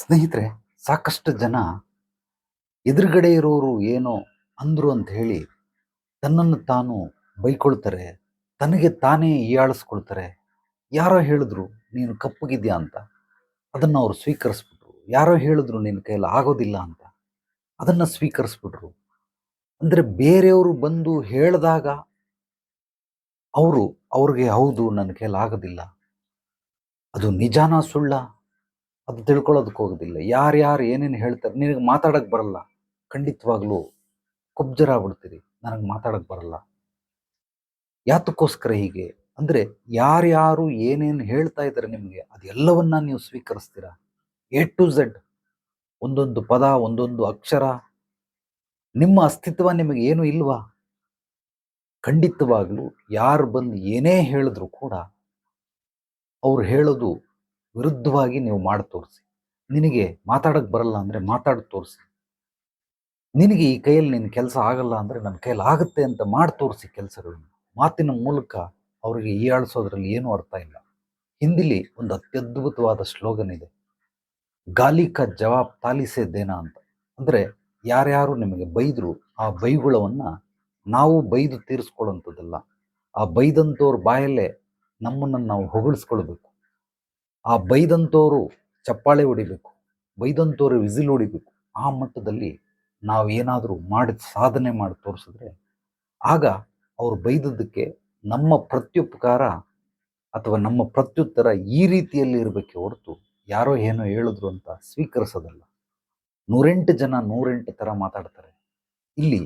ಸ್ನೇಹಿತರೆ, ಸಾಕಷ್ಟು ಜನ ಎದುರುಗಡೆ ಇರೋರು ಏನೋ ಅಂದರು ಅಂತ ಹೇಳಿ ತನ್ನನ್ನು ತಾನು ಬೈಕೊಳ್ತಾರೆ, ತನಗೆ ತಾನೇ ಹೀಯಾಳಿಸ್ಕೊಳ್ತಾರೆ ಯಾರೋ ಹೇಳಿದ್ರು, ನೀನು ಕಪ್ಪಗಿದ್ಯಾ? ಅಂತ. ಅದನ್ನು ಅವರು ಸ್ವೀಕರಿಸ್ಬಿಟ್ರು. ಯಾರೋ ಹೇಳಿದ್ರು, ನಿನ್ನ ಕೈಯಲ್ಲಿ ಆಗೋದಿಲ್ಲ ಅಂತ. ಅದನ್ನು ಸ್ವೀಕರಿಸ್ಬಿಟ್ರು. ಅಂದರೆ ಬೇರೆಯವರು ಬಂದು ಹೇಳಿದಾಗ ಅವರು ಅವ್ರಿಗೆ, ಹೌದು, ನನ್ನ ಕೈಯಲ್ಲಿ ಆಗೋದಿಲ್ಲ. ಅದು ನಿಜಾನ ಸುಳ್ಳ? ಅದು ತಿಳ್ಕೊಳ್ಳೋದಕ್ಕೆ ಹೋಗೋದಿಲ್ಲ. ಯಾರ್ಯಾರು ಏನೇನು ಹೇಳ್ತಾರೆ ನಿನಗೆ ಮಾತಾಡೋಕ್ಕೆ ಬರಲ್ಲ. ಖಂಡಿತವಾಗ್ಲೂ ಕುಬ್ಜರ ಆಗ್ಬಿಡ್ತೀರಿ ನನಗೆ ಮಾತಾಡೋಕ್ಕೆ ಬರಲ್ಲ. ಯಾತಕ್ಕೋಸ್ಕರ ಹೀಗೆ? ಅಂದರೆ ಯಾರ್ಯಾರು ಏನೇನು ಹೇಳ್ತಾ ಇದ್ದಾರೆ ನಿಮಗೆ ಅದೆಲ್ಲವನ್ನ ನೀವು ಸ್ವೀಕರಿಸ್ತೀರಾ? ಎ ಟು ಝೆಡ್ ಒಂದೊಂದು ಪದ, ಒಂದೊಂದು ಅಕ್ಷರ ನಿಮ್ಮ ಅಸ್ತಿತ್ವ ನಿಮಗೆ ಏನು ಇಲ್ವಾ? ಖಂಡಿತವಾಗ್ಲೂ ಯಾರು ಬಂದು ಏನೇ ಹೇಳಿದ್ರು ಕೂಡ ಅವ್ರು ಹೇಳೋದು ವಿರುದ್ಧವಾಗಿ ನೀವು ಮಾಡಿ ತೋರಿಸಿ. ನಿನಗೆ ಮಾತಾಡಕ್ಕೆ ಬರಲ್ಲ ಅಂದರೆ ಮಾತಾಡಿ ತೋರಿಸಿ. ನಿನಗೆ ಈ ಕೈಯಲ್ಲಿ ನಿನ್ನ ಕೆಲಸ ಆಗಲ್ಲ ಅಂದರೆ ನನ್ನ ಕೈಯಲ್ಲಿ ಆಗುತ್ತೆ ಅಂತ ಮಾಡಿ ತೋರಿಸಿ ಕೆಲಸಗಳನ್ನು ಮಾತಿನ ಮೂಲಕ ಅವರಿಗೆ ಈಯಾಳಿಸೋದ್ರಲ್ಲಿ ಏನೂ ಅರ್ಥ ಇಲ್ಲ. ಹಿಂದಿಲಿ ಒಂದು ಅತ್ಯದ್ಭುತವಾದ ಸ್ಲೋಗನ್ ಇದೆ. ಗಾಲಿ ಕ ಜವಾಬ್ ತಾಲಿಸೇ ದೇನ ಅಂತ. ಅಂದರೆ ಯಾರ್ಯಾರು ನಿಮಗೆ ಬೈದರು ಆ ಬೈಗುಳವನ್ನು ನಾವು ಬೈದು ತೀರಿಸ್ಕೊಳ್ಳೋಂಥದ್ದಲ್ಲ ಆ ಬೈದಂಥವ್ರ ಬಾಯಲ್ಲೇ ನಮ್ಮನ್ನು ನಾವು ಹೊಗಳಿಸ್ಕೊಳ್ಬೇಕು. ಆ ಬೈದಂಥವರು ಚಪ್ಪಾಳೆ ಹೊಡಿಬೇಕು ಬೈದಂಥವ್ರು ವಿಸಿಲ್ ಹೊಡಿಬೇಕು, ಆ ಮಟ್ಟದಲ್ಲಿ ನಾವು ಏನಾದರೂ ಮಾಡಿ ಸಾಧನೆ ಮಾಡಿ ತೋರಿಸಿದ್ರೆ ಆಗ ಅವರು ಬೈದದ್ದಕ್ಕೆ ನಮ್ಮ ಪ್ರತ್ಯುಪಕಾರ ಅಥವಾ ನಮ್ಮ ಪ್ರತ್ಯುತ್ತರ ಈ ರೀತಿಯಲ್ಲಿ ಇರಬೇಕೆ ಹೊರತು ಯಾರೋ ಏನೋ ಹೇಳಿದ್ರು ಅಂತ ಸ್ವೀಕರಿಸೋದಲ್ಲ. ನೂರೆಂಟು ಜನ ನೂರೆಂಟು ಥರ ಮಾತಾಡ್ತಾರೆ. ಇಲ್ಲಿ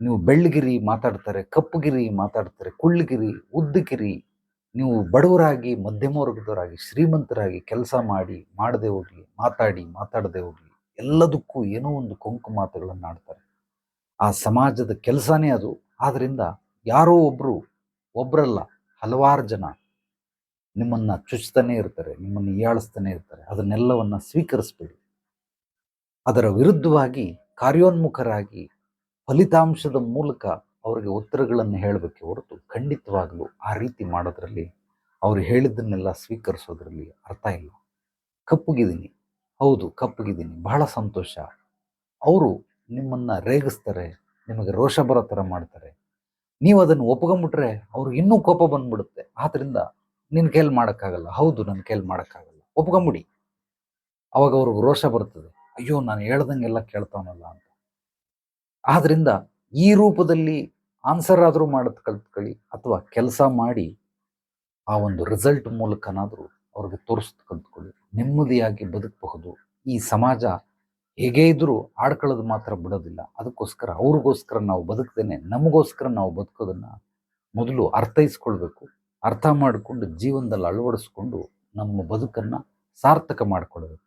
ನೀವು ಬೆಳ್ಳಗಿರಿ ಮಾತಾಡ್ತಾರೆ, ಕಪ್ಪುಗಿರಿ ಮಾತಾಡ್ತಾರೆ, ಕುಳ್ಳಗಿರಿ, ಉದ್ದಗಿರಿ ನೀವು ಬಡವರಾಗಿ ಮಧ್ಯಮ ವರ್ಗದವರಾಗಿ ಶ್ರೀಮಂತರಾಗಿ ಕೆಲಸ ಮಾಡಿ ಮಾಡದೆ ಹೋಗಲಿ ಮಾತಾಡಿ ಮಾತಾಡದೆ ಹೋಗಲಿ ಎಲ್ಲದಕ್ಕೂ ಏನೋ ಒಂದು ಕೊಂಕು ಮಾತುಗಳನ್ನು ಆಡ್ತಾರೆ. ಆ ಸಮಾಜದ ಕೆಲಸನೇ ಅದು. ಆದ್ದರಿಂದ ಯಾರೋ ಒಬ್ಬರು ಒಬ್ಬರಲ್ಲ ಹಲವಾರು ಜನ ನಿಮ್ಮನ್ನು ಚುಚ್ತಾನೆ ಇರ್ತಾರೆ ನಿಮ್ಮನ್ನು ಹೀಯಾಳಿಸ್ತಾನೆ ಇರ್ತಾರೆ. ಅದನ್ನೆಲ್ಲವನ್ನು ಸ್ವೀಕರಿಸ್ಬೇಡಿ. ಅದರ ವಿರುದ್ಧವಾಗಿ ಕಾರ್ಯೋನ್ಮುಖರಾಗಿ ಫಲಿತಾಂಶದ ಮೂಲಕ ಅವರಿಗೆ ಉತ್ತರಗಳನ್ನು ಹೇಳಬೇಕೆ ಹೊರತು ಖಂಡಿತವಾಗಲೂ ಆ ರೀತಿ ಮಾಡೋದ್ರಲ್ಲಿ ಅವರು ಹೇಳಿದ್ದನ್ನೆಲ್ಲ ಸ್ವೀಕರಿಸೋದ್ರಲ್ಲಿ ಅರ್ಥ ಇಲ್ಲ. ಕಪ್ಪುಗಿದ್ದೀನಿ. ಹೌದು, ಕಪ್ಪುಗಿದ್ದೀನಿ. ಬಹಳ ಸಂತೋಷ. ಅವರು ನಿಮ್ಮನ್ನು ರೇಗಿಸ್ತಾರೆ, ನಿಮಗೆ ರೋಷ ಬರೋ ಥರ ಮಾಡ್ತಾರೆ. ನೀವು ಅದನ್ನು ಒಪ್ಕೊಂಬಿಟ್ರೆ ಅವ್ರಿಗೆ ಇನ್ನೂ ಕೋಪ ಬಂದ್ಬಿಡುತ್ತೆ. ಆದ್ದರಿಂದ ನಿನ್ನ ಕೈಲಿ ಮಾಡೋಕ್ಕಾಗಲ್ಲ. ಹೌದು ನನ್ನ ಕೈಲಿ ಮಾಡೋಕ್ಕಾಗಲ್ಲ. ಒಪ್ಕೊಂಬಿಡಿ. ಅವಾಗ ಅವ್ರಿಗೆ ರೋಷ ಬರ್ತದೆ. ಅಯ್ಯೋ, ನಾನು ಹೇಳ್ದಂಗೆಲ್ಲ ಕೇಳ್ತಾವನಲ್ಲ ಅಂತ. ಆದ್ದರಿಂದ ಈ ರೂಪದಲ್ಲಿ ಆನ್ಸರ್ ಆದರೂ ಮಾಡೋದು ಕಲ್ತ್ಕೊಳ್ಳಿ ಅಥವಾ ಕೆಲಸ ಮಾಡಿ ಆ ಒಂದು ರಿಸಲ್ಟ್ ಮೂಲಕನಾದರೂ ಅವ್ರಿಗೆ ತೋರಿಸ್ದು ಕಲ್ತ್ಕೊಳ್ಳಿ ನೆಮ್ಮದಿಯಾಗಿ ಬದುಕಬಹುದು. ಈ ಸಮಾಜ ಹೇಗೆ ಇದ್ರೂ ಆಡ್ಕೊಳ್ಳೋದು ಮಾತ್ರ ಬಿಡೋದಿಲ್ಲ. ಅದಕ್ಕೋಸ್ಕರ ಅವ್ರಿಗೋಸ್ಕರ ನಾವು ಬದುಕ್ದೇನೆ, ನಮಗೋಸ್ಕರ ನಾವು ಬದುಕೋದನ್ನು ಮೊದಲು ಅರ್ಥೈಸ್ಕೊಳ್ಬೇಕು. ಅರ್ಥ ಮಾಡಿಕೊಂಡು ಜೀವನದಲ್ಲಿ ಅಳವಡಿಸ್ಕೊಂಡು ನಮ್ಮ ಬದುಕನ್ನು ಸಾರ್ಥಕ ಮಾಡಿಕೊಳ್ಬೇಕು.